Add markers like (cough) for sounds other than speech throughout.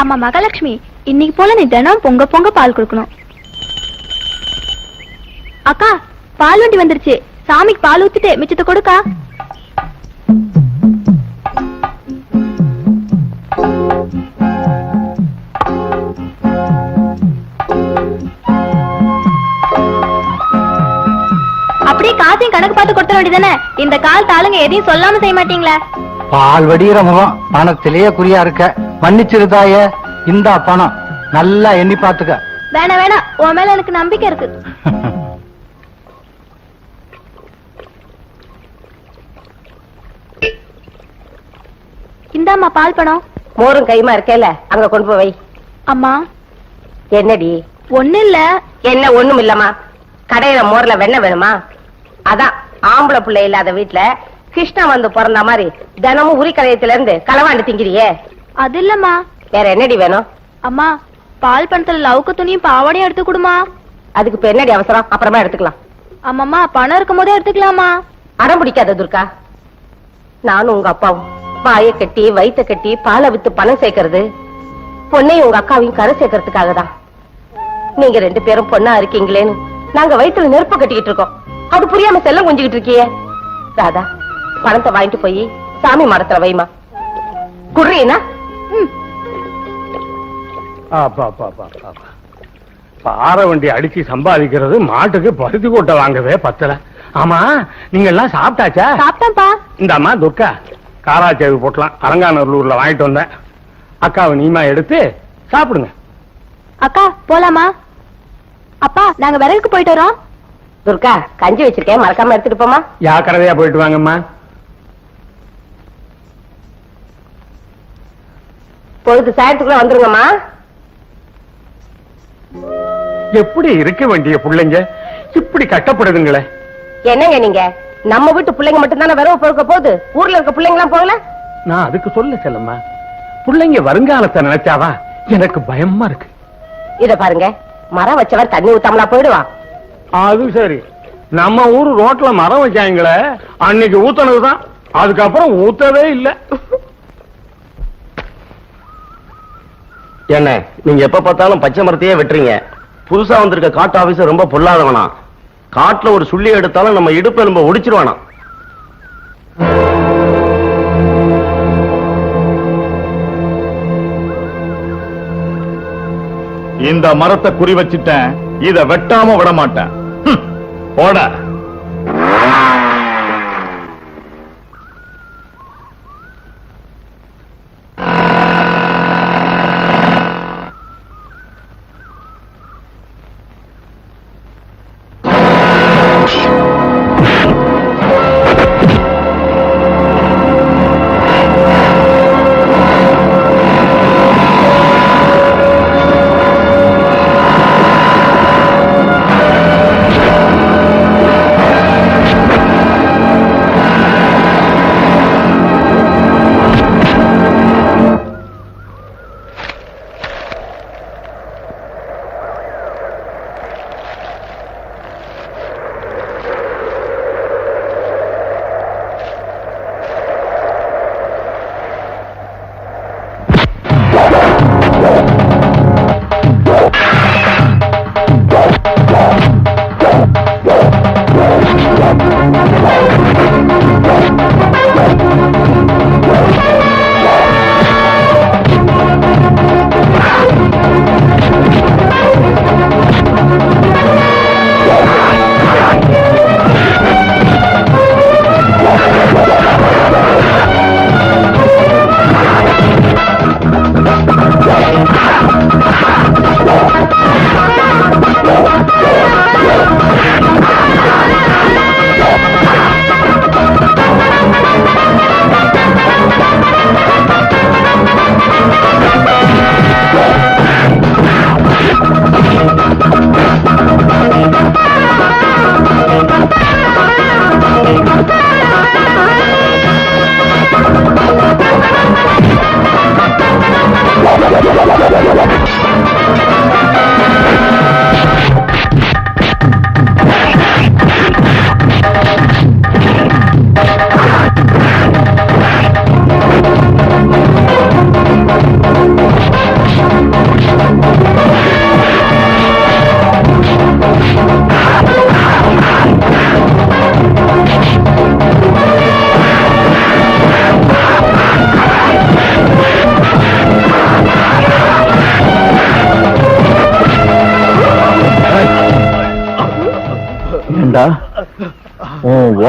அம்மா மகாலட்சுமி. இன்னைக்கு போல நீ தினம் பொங்க பொங்க பால் கொடுக்கணும். அக்கா பால் வண்டி வந்துருச்சு. சாமிக்கு பால் ஊத்திட்டு மிச்சத்தை கொடுக்கா. அப்படியே காசையும் கணக்கு பார்த்து கொடுத்த வேண்டியதானே இந்த கால் தாளுங்க எதையும் சொல்லாம செய்ய மாட்டீங்களா? பால் வடிகிற முகம் பணத்திலேயே குறியா இருக்க. மன்னிச்சிருதாய இந்தா பணம். நல்லா எண்ணி பாத்துக்க வேணாம் வேணாம். உன் மேல எனக்கு நம்பிக்கை இருக்கு. (laughs) இந்தாம்மா பால் பணம். மோரும் கைமா இருக்கேல அங்க கொண்டு போய் வை. அம்மா. என்னடி? ஒண்ணு இல்ல என்ன ஒண்ணும் இல்லம்மா கடையில மோர்ல வெண்ணெய் வேணுமா? அதான் ஆம்பளை பிள்ளை இல்லாத வீட்டுல கிருஷ்ணன் வந்து பிறந்த மாதிரி தினமும் உரி கலையத்துல இருந்து களவாண்டு திங்கிறியே. அது இல்லம்மா. வேற என்னடி வேணும்? அம்மா பால் பணத்துல லவுக்கு துணியும் பாவாடையும் எடுத்து கொடுமா. அதுக்கு இப்ப என்னடி அவசரம்? அப்புறமா எடுத்துக்கலாம். ஆமாம்மா பணம் இருக்கும் போதே எடுத்துக்கலாமா அடம் பிடிக்காத துர்கா. நானும் உங்க அப்பாவும் வாய கட்டி வயித்த கட்டி பாலை வித்து பணம் சேர்க்கறது பொண்ணையும் உங்க அக்காவையும் கரை சேர்க்கறதுக்காக தான். நீங்க ரெண்டு பேரும் பொண்ணா இருக்கீங்களேன்னு நாங்க வயித்துல நெருப்பு கட்டிக்கிட்டு இருக்கோம். அது புரியாம செல்லம் கொஞ்சிக்கிட்டு இருக்கியே. ராதா பணத்தை வாங்கிட்டு போய் சாமி மடத்துல வைமா. குடுறீனா. பாறை வண்டி அடிச்சு சம்பாதிக்கிறது மாட்டுக்கு பருத்தி கொட்டை வாங்கவே பத்தல. ஆமா நீங்க எல்லாம் சாப்பிட்டாச்சா? சாப்பிட்டேன்ப்பா. இந்த அம்மா துர்கா. காராச்சேவி போட்டலாம். அலங்காநல்லூர்ல வாங்கிட்டு வந்தேன். அக்காவை நீமா எடுத்து சாப்பிடுங்க. அக்கா போலாமா? அப்பா நாங்க விறகுக்கு போயிட்டு வரோம். துர்கா கஞ்சி வச்சிருக்கேன். மறக்காம எடுத்துட்டு போமா ஜாக்கிரதையா போயிட்டு வாங்கம்மா. பொழுது சாயத்துக்குள்ள வந்துருங்கம்மா. எப்படி இருக்க வேண்டிய பிள்ளைங்க? இப்படி கட்டப்படுதுங்களே. என்னங்க நீங்க? நம்ம வீட்டு பிள்ளைங்க மட்டும் தானே விரவு பொறுக்க போகுது? ஊர்ல இருக்க பிள்ளைங்க எல்லாம் போகல? நான் அதுக்கு சொல்ல செல்லம்மா. பிள்ளைங்க வருங்காலத்தை நினைச்சாவா? எனக்கு பயமா இருக்கு. இத பாருங்க. மரம் வச்சவர் தண்ணி ஊத்தாமலா போயிடுவான் அது சரி. நம்ம ஊரு ரோட்ல மரம் வச்சாங்களே அன்னைக்கு ஊத்துனதுதான். அதுக்கப்புறம் ஊத்தவே இல்ல. என்ன நீங்க எப்ப பார்த்தாலும் பச்சை மரத்தையே வெட்டுறீங்க. புதுசா வந்திருக்க காட்டு ஆபீசர் ரொம்ப பொல்லாதவனா? காட்டுல ஒரு சுள்ளி எடுத்தாலும் நம்ம இடுப்பு எலும்ப ஒடிச்சிருவானா? இந்த மரத்தை குறி வச்சிட்டேன் இத வெட்டாம விட மாட்டேன் போட.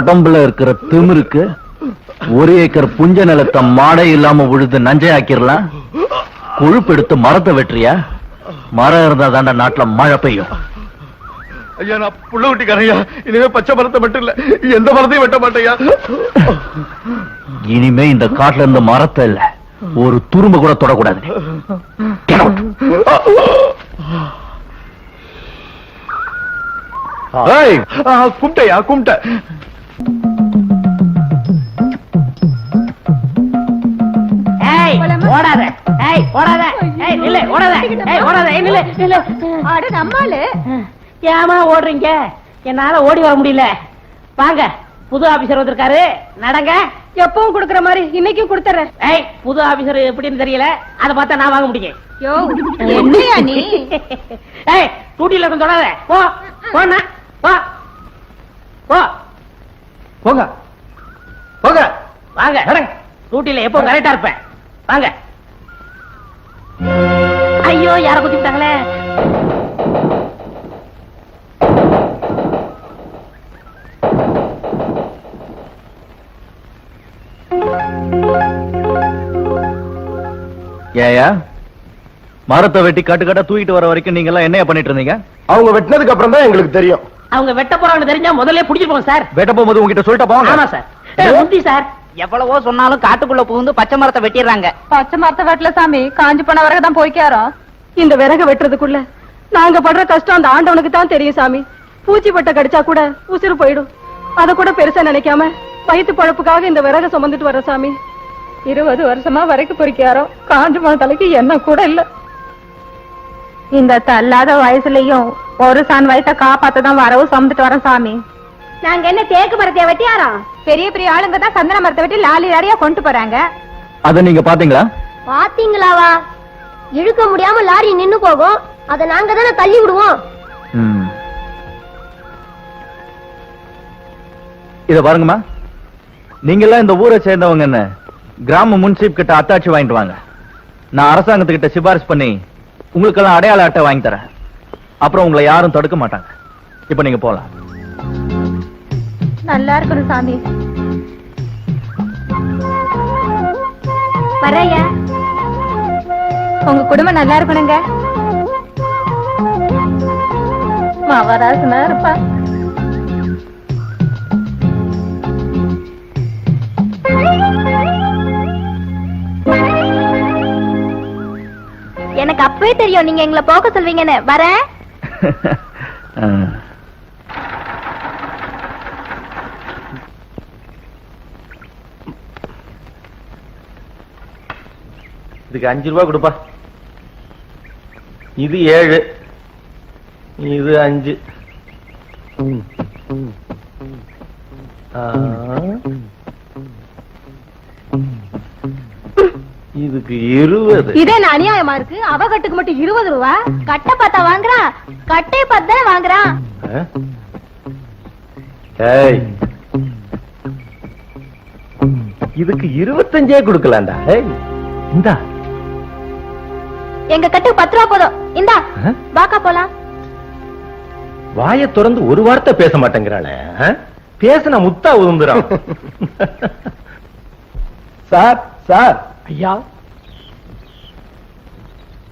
உடம்புல இருக்கிற திமிருக்கு ஒரு ஏக்கர் புஞ்ச நிலத்தை மாடை இல்லாம உழுது நஞ்சையாக்கிரலாம் கொழுப்பு எடுத்து மரத்தை வெட்டுறியா? மரம் இருந்தா தாண்டா நாட்டுல மழை பெய்யும். ஐயா நான் புள்ள ஊட்டிக்காரையா இனிமே பச்சை மரத்தை மட்டும் இல்ல எந்த மரத்தையும் வெட்ட மாட்டேயா இனிமே இந்த காட்டுல இருந்த மரத்தை இல்ல ஒரு துரும்ப கூட தொடக்கூடாது. கும்பிட்டையா கும்பிட்ட ஓடாத. ஏய் ஓடாத. ஏய் நில்லு ஓடாத. ஏய் ஓடாத. ஏய் நில்லு நில்லு. அட நம்மாளு. ஏமா ஓடுறீங்க? என்னால ஓடி வர முடியல. வாங்க புது ஆபீசர் வந்திருக்காரு. நடங்க. எப்பவும் குடுக்கற மாதிரி இன்னைக்கும் கொடுத்துறேன். ஏய் புது ஆபீசர் எப்படின்னு தெரியல. அத பார்த்தா நான் வாங்க முடியும். யோ என்னையா நீ? (laughs) ஏய் டூட்டில இருந்து தொடாத. போ போண்ணா. போ. போ. போங்க. போங்க. வாங்க. டூட்டில எப்போ கரெக்டா இருப்பேன். வாங்க. ஐயோ யார குத்தி விட்டாங்களே ஏயா மரத்தை வெட்டி கட்டு கட்டா தூக்கிட்டு வர வரைக்கும் நீங்க எல்லாம் என்னைய பண்ணிட்டு இருந்தீங்க? அவங்க வெட்டினதுக்கு அப்புறம் தான் எங்களுக்கு தெரியும். அவங்க வெட்ட போறாங்கன்னு தெரிஞ்சா முதல்ல புடிச்சிருப்போம் சார். வெட்ட போகும்போது உங்ககிட்ட சொல்லிட்டு போங்க. ஆமா சார். முந்தி சார். எவ்வளவோ சொன்னாலும் காட்டுக்குள்ள புகுந்து பச்சை மரத்தை வெட்டிடுறாங்க. பச்சை மரத்தை வெட்டல சாமி. காஞ்சி போன விறகுதான் தான் போய்க்காரோ? இந்த விறகு வெட்டுறதுக்குள்ள நாங்க படுற கஷ்டம் அந்த ஆண்டவனுக்கு தான் தெரியும் சாமி. பூச்சி பட்ட கடிச்சா கூட உசுறு போயிடும். அத கூட பெருசா நினைக்காம வயிற்று பழப்புக்காக இந்த விறக சுமந்துட்டு வர சாமி. இருபது வருஷமா வரைக்கும் பொறிக்காரோ? காஞ்சி போன தலைக்கு என்ன கூட இல்ல. இந்த தள்ளாத வயசுலயும் ஒரு சான் வயசை காப்பாத்ததான் வரவு சுமந்துட்டு வரேன் சாமி. நாங்க என்ன தேக்கு மரத்தை வெட்டியாரோம் பெரிய பெரிய ஆளுங்க தான் சந்தன மரத்தை வெட்டி லாலி லாரியா கொண்டு போறாங்க. அத நீங்க பாத்தீங்களா பாத்தீங்களாவா இழுக்க முடியாம லாரி நின்னு போகும். அத நாங்க தானே தள்ளி விடுவோம். இத பாருங்கம்மா. நீங்க எல்லாம் இந்த ஊரை சேர்ந்தவங்க என்ன? கிராம முன்சீப் கிட்ட அத்தாட்சி வாங்கிட்டு வாங்க. நான் அரசாங்கத்துக்கிட்ட சிபாரிசு பண்ணி உங்களுக்கெல்லாம் அடையாள அட்டை வாங்கி தரேன். அப்புறம் உங்களை யாரும் தடுக்க மாட்டாங்க. இப்ப நீங்க போலாம். நல்லா இருக்கணும் சாமி. வரையா உங்க குடும்பம் நல்லா இருக்கணுங்க. மவராசனா இருப்பா. எனக்கு அப்பவே தெரியும் நீங்க எங்களை போக சொல்வீங்கன்னு. வரேன். (laughs) இதுக்கு அஞ்சு ரூபாய் கொடுப்பா. இது ஏழு. இது அஞ்சு. இதுக்கு இருபது. இதே என்ன அநியாயமா இருக்கு? அவ கட்டுக்கு மட்டும் இருபது ரூபா? கட்டை பார்த்தா வாங்குறான். கட்டை பார்த்து வாங்குறான். இதுக்கு இருபத்தஞ்சே கொடுக்கலாம்டா. இந்தா. எங்க கட்டுக்கு பத்து ரூபா போதும். இந்தா? வாக்கா போலாம். வாயை திறந்து ஒரு வார்த்தை பேச மாட்டேங்கிறானே ஆ? பேசுன முத்தா உதுந்துறான் சார் சார். ஐயா.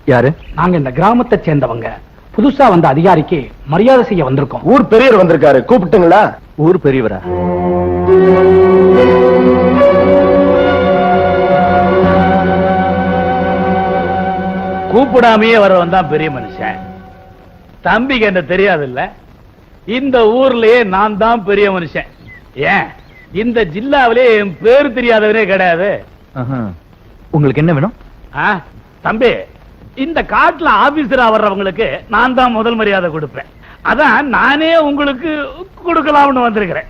யாரு? நாங்க இந்த கிராமத்தை சேர்ந்தவங்க. புதுசா வந்த அதிகாரிக்கு மரியாதை செய்ய வந்திருக்கோம். ஊர் பெரியவர் வந்திருக்காரு. கூப்பிட்டுங்களா? ஊர் பெரியவரா? கூப்பிடாமையே வரவன் தான் பெரிய மனுஷன். தம்பிக்கு என்ன தெரியாது இல்ல இந்த ஊர்லயே நான் தான் பெரிய மனுஷன். ஏன்? இந்த ஜில்லாவிலே என் பேரு தெரியாதவனே கிடையாது. உங்களுக்கு என்ன வேணும்? தம்பி இந்த காட்டுல ஆபீசரா வர்றவங்களுக்கு நான் தான் முதல் மரியாதை கொடுப்பேன். அதான் நானே உங்களுக்கு கொடுக்கலாம்னு வந்திருக்கிறேன்.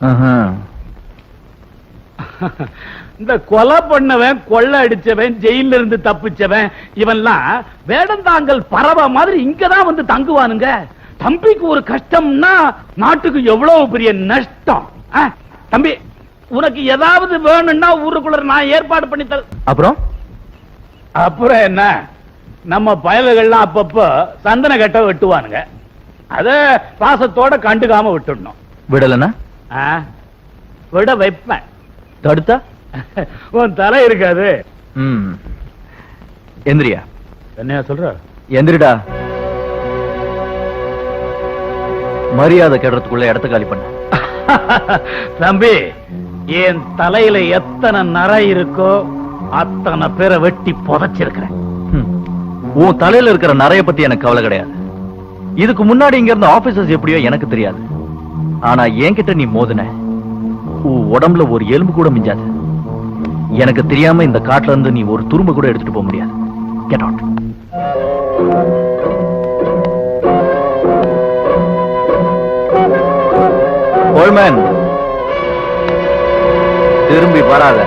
(laughs) இந்த கொலை பண்ணவன் கொள்ளை அடிச்சவன் ஜெயில இருந்து தப்பிச்சவன் இவன்லாம் வேடந்தாங்கல் பறவை மாதிரி இங்கதான் வந்து தங்குவானுங்க. தம்பிக்கு ஒரு கஷ்டம்னா நாட்டுக்கு எவ்வளவு பெரிய நஷ்டம்? தம்பி உனக்கு ஏதாவது வேணும்னா ஊருக்குள்ள நான் ஏற்பாடு பண்ணி தர அப்புறம்? அப்புறம் என்ன? நம்ம பயல்கள்லாம் அப்பப்போ சந்தன கட்ட வெட்டுவானுங்க. அத பாசத்தோட கண்டுக்காம விட்டுடணும். விடலனா ஆ? விட வைப்பேன். தடுத்தா? (laughs) உன் தலை இருக்காது. ம். எந்திரியா. என்னையா சொல்ற? எந்திரிடா. மரியாதை கெடுறதுக்குள்ள இடத்த காலி பண்ண. (laughs) தம்பி என் தலையில எத்தனை நரை இருக்கோ அத்தனை பேரை வெட்டி புதைச்சிருக்கிறேன். உன் தலையில இருக்கிற நிறைய பத்தி எனக்கு கவலை கிடையாது. இதுக்கு முன்னாடி இங்க இருந்த ஆபீசர்ஸ் எப்படியோ எனக்கு தெரியாது. ஆனா என்கிட்ட நீ மோதின. உன் உடம்புல ஒரு எலும்பு கூட மிஞ்சாது. எனக்கு தெரியாம இந்த காட்டுல இருந்து நீ ஒரு துரும்பு கூட எடுத்துட்டு போக முடியாது. கெட் அவுட் திரும்பி வராத.